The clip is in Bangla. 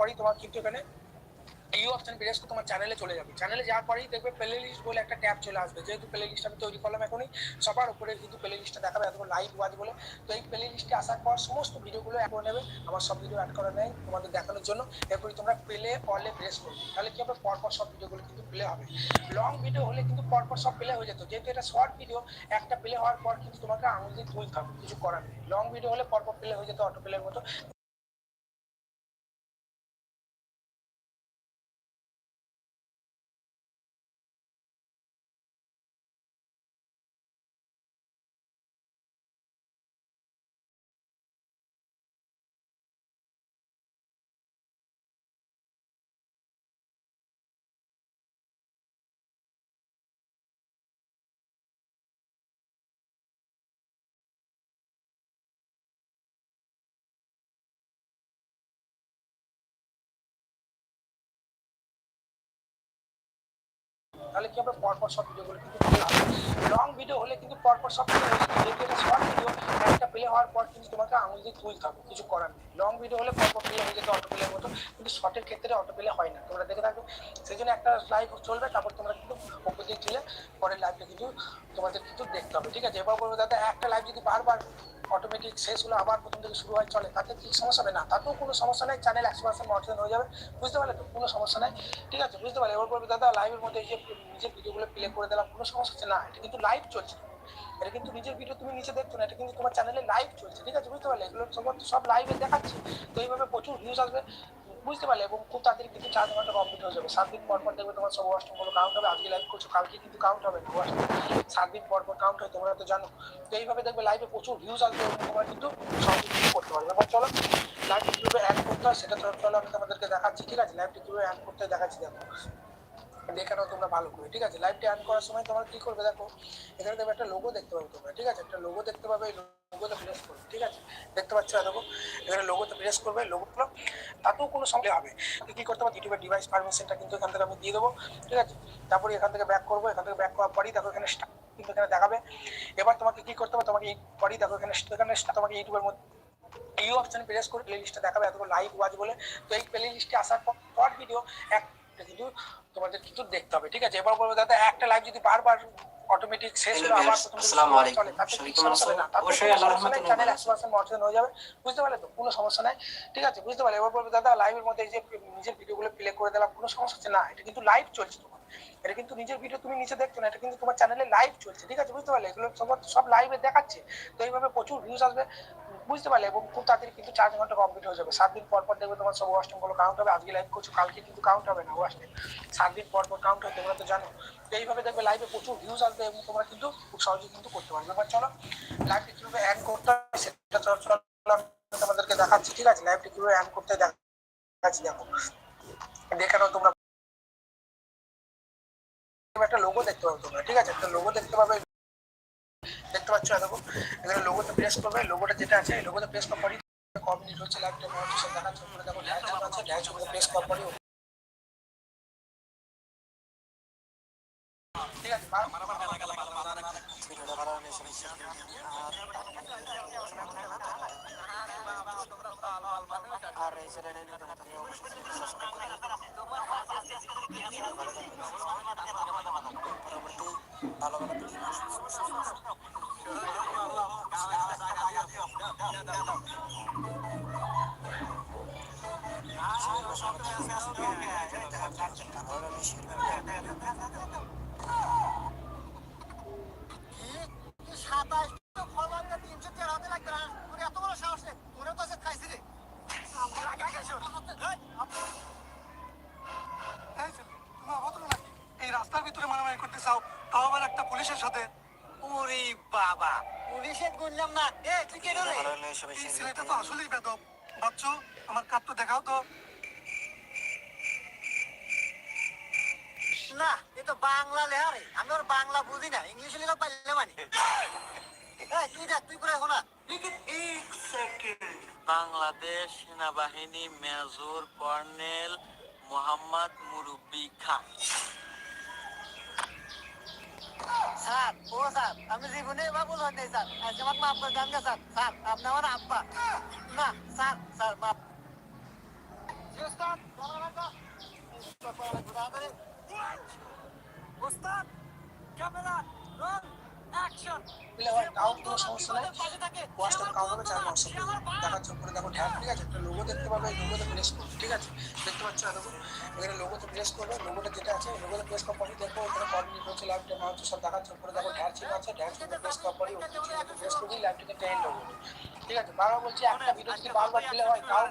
পরেই তোমার কিন্তু এখানে এই অপশন প্রেস করে তোমার চ্যানেলে চলে যাবে। চ্যানেলে যাওয়ার পরেই দেখবে প্লে লিস্ট বলে একটা ট্যাব চলে আসবে। যেহেতু প্লে লিস্ট আমি তৈরি করলাম এখনই, সবার উপরে কিন্তু প্লে লিস্টটা দেখাবে এত লাইভ ওয়াজ বলে। তো এই প্লে লিস্টে আসার পর সমস্ত ভিডিওগুলো অ্যাড করে নেবে। আমার সব ভিডিও অ্যাড করে নেয় তোমাদের দেখানোর জন্য। এরপরে তোমরা প্লে অলে প্রেস করবে। তাহলে কি হবে? পরপর সব ভিডিওগুলো কিন্তু প্লে হবে। লং ভিডিও হলে কিন্তু পরপর সব প্লে হয়ে যেত। যেহেতু এটা শর্ট ভিডিও একটা প্লে হওয়ার পর কিন্তু তোমাকে আঙুল দিয়ে তুলতে হবে, কিছু করার নেই। লং ভিডিও হলে পরপর প্লে হয়ে যেত অটো প্লের মতো। তাহলে কি হবে পরপর সব ভিডিওগুলো কিন্তু লং ভিডিও হলে কিন্তু পরপর সব প্লে এটা শর্ট ভিডিও একটা প্লে হওয়ার পর কিন্তু তোমাকে আঙুল দিয়ে তুলতে হবে, কিছু করার নেই। লং ভিডিও হলে পরপর প্লে হয়ে যেত অটো প্লের মতো, কিন্তু শর্টের ক্ষেত্রে অটো প্লে হয় না। তোমরা দেখে থাকবে সেই জন্য একটা লাইভ চলবে, তারপর তোমরা কিন্তু ওপর দিয়ে পরের লাইভটা কিন্তু তোমাদের কিন্তু দেখতে হবে, ঠিক আছে? এবার বলব দাদা, একটা লাইভ যদি বারবার অটোমেটিক শেষ হলো, আবার প্রথম থেকে শুরু হয়, চলে, তাতে কি সমস্যা হবে? না, তাতেও কোনো সমস্যা নেই চ্যানেল একশো পার্সেন্ট মর্জন হয়ে যাবে, বুঝতে পারলে তো? কোনো সমস্যা নেই, ঠিক আছে? বুঝতে পারলে? এবার বলবে দাদা লাইভের মধ্যে যে নিজের ভিডিওগুলো প্লে করে দিলাম কোনো সমস্যা হচ্ছে না। এটা কিন্তু লাইভ চলছে। এটা কিন্তু নিজের ভিডিও তুমি নিচে দেখছ না, এটা কিন্তু তোমার চ্যানেলে লাইভ চলছে, ঠিক আছে? বুঝতে পারলে? এগুলো সমস্ত সব লাইভে দেখাচ্ছে। তো এইভাবে প্রচুর ভিউজ আসবে, বুঝতে পারলে? এবং খুব তাড়াতাড়ি কিন্তু চার ঘণ্টা কমপ্লিট হয়ে যাবে। সাত দিন পর পর দেখবে তোমার সব অষ্টমগুলো কাউন্ট হবে। আজকে লাইভ করছ, কালকে কিন্তু কাউন্ট হবে না সাত দিন পর পর কাউন্ট হয়, তোমরা তো জানো। তো এইভাবে দেখবে লাইভে প্রচুর ভিউজ আসবে এবং তোমরা কিন্তু সব করতে পারবে। এবার চলো লাইভটি কীভাবে অ্যাড করতে হয় সেটা চলো আমি তোমাদেরকে দেখাচ্ছি, ঠিক আছে? লাইভটি কীভাবে অ্যাড করতে দেখাচ্ছি, দেখো। দেখে তোমরা ভালো করে, ঠিক আছে? লাইভটি অ্যাড করার সময় তোমরা কি করবে দেখো, এখানে দেখবে একটা লোগো দেখতে পাবে তোমরা, ঠিক আছে? একটা লোগো দেখতে পাবে লোগোতে প্রেস করবে, ঠিক আছে? দেখতে পাচ্ছ দেখো, এখানে লোগোতে প্রেস করবে লোগোগুলো তাতেও কোনো সমস্যা হবে। তুমি কি করতে পারো ইউটিউবের ডিভাইস পারমিশনটা কিন্তু এখান থেকে আমি দিয়ে দেবো, ঠিক আছে? তারপরে এখান থেকে ব্যাক করব, এখান থেকে ব্যাক করার পরই দেখো এখানে কিন্তু এখানে দেখাবে। এবার তোমাকে কি করতে হবে, তোমাকে পরই দেখো এখানে এখানে তোমাকে ইউটিউবের মধ্যে এই অপশন প্রেস করে প্লে লিস্টটা দেখাবে, এতগুলো লাইভ ওয়াচ বলে। তো এই প্লে লিস্টে আসার পর শর্ট ভিডিও একটা কিন্তু তোমাদের কিন্তু দেখতে হবে ঠিক আছে? এবার বলব দাদা একটা লাইভ যদি বারবার অটোমেটিক শেষ হলো আবার আসসালামু আলাইকুম। অবশ্যই আল্লাহর রহমতে চ্যানেল একশো পার্সেন্ট হয়ে যাবে বুঝতে পারলে তো? কোনো সমস্যা নাই ঠিক আছে? বুঝতে পারলে? এবার বলব দাদা লাইভের মধ্যে এই যে নিজের ভিডিওগুলো প্লে করে দিলাম কোনো সমস্যা হচ্ছে? না এটা কিন্তু লাইভ চলছে তোমার। এটা কিন্তু নিজের ভিডিও তুমি নিচে দেখছ না এটা কিন্তু তোমার চ্যানেলে লাইভ চলছে ঠিক আছে? বুঝতে পারলে? এগুলো সব সব লাইভে দেখাচ্ছে। তো এইভাবে প্রচুর ভিউজ আসবে। বুঝতে পারলে এবং খুব তাড়াতাড়ি কিন্তু চার ঘণ্টা কমপ্লিট হয়ে যাবে। সাত দিন পর পর দেখবে তোমার সব ওয়াস্টগুলো কাউন্ট হবে। আজকে লাইভ করছ, কালকে কিন্তু কাউন্ট হবে না ওয়াস্টে সাত দিন পর পর কাউন্ট হয় তোমরা তো জানো। এইভাবে দেখবে লাইভে প্রচুর ভিউজ আসবে এবং তোমরা কিন্তু খুব সহজে কিন্তু করতে পারবে। এবার চলো লাইভটি কীভাবে অ্যাড করতে হয় সেটা চলো তোমাদেরকে দেখাচ্ছি, ঠিক আছে? লাইভটি কীভাবে অ্যাড করতে দেখাচ্ছি, দেখো। দেখে নাও তোমরা। একটা লোগো দেখতে পাবে তোমরা, ঠিক আছে? একটা লোগো দেখতে পাবে দেখতে পাচ্ছ দেখো এখানে লোগোতে প্রেস করবে লোগোটা যেটা আছে এই লোগোতে প্রেস করার পরই ক মিনিট হচ্ছে নোটিফিকেশন দেখাচ্ছে উপরে দেখো ড্যাশ আছে ড্যাশ প্রেস করার পরই ঠিক আছে আর এই হলে অবশ্যই সাবস্ক্রাইব করে দিবেন পরবর্তী ভালো ভালো ভিডিও সাতাশ ফলবানটা তিনশো তেরো হাতে লাগবে না তোর এত বড় সাহস নেই তোরে তো খাইছি রে এই রাস্তার ভিতরে মারামারি করতে চাও তাও আবার একটা পুলিশের সাথে? ওরে বাবা। পুলিশের গুনলাম না। এ তুই কে রে? এই ছেলেটা তো আসলেই বেদব বাচ্চু আমার কার্ডটা দেখাও তো। না এ তো বাংলা লেখা রে আমি ওর বাংলা বুঝি না ইংলিশ লেখা পাইলে মানে। তুই দেখ তুই করে বাংলাদেশ সেনাবাহিনী মেজর কর্নেল মোহাম্মদ মুরব্বী খান। স্যার ও স্যার আমি জীবনে এবার বুঝার নেই স্যার। আজকে আমার মাফ করে দেন না, স্যার। স্যার আপনি আমার আব্বা। না স্যার স্যার মাফ উস্তাদ ক্যামেরা তাড়াতাড়ি। উস্তাদ camera roll action. Play count কোনো সমস্যা নেই। ওয়াচটা কাউন্ট হবে চার মাস দেখাচ্ছে উপরে দেখো ঢ্যাপ ঠিক আছে? একটা লোগো দেখতে পাবে এই লোগোতে প্রেস করবে ঠিক আছে? দেখতে পাচ্ছ এতক্ষণ? এখানে লোগোতে প্রেস করবে লোগোটা যেটা আছে লোগোতে প্রেস করার পরে দেখো মাউন্ট সব দেখাচ্ছে দেখো আছে ঠিক আছে বাবা বলছি, একটা যদি বারবার দিলে হয় কাউন্ট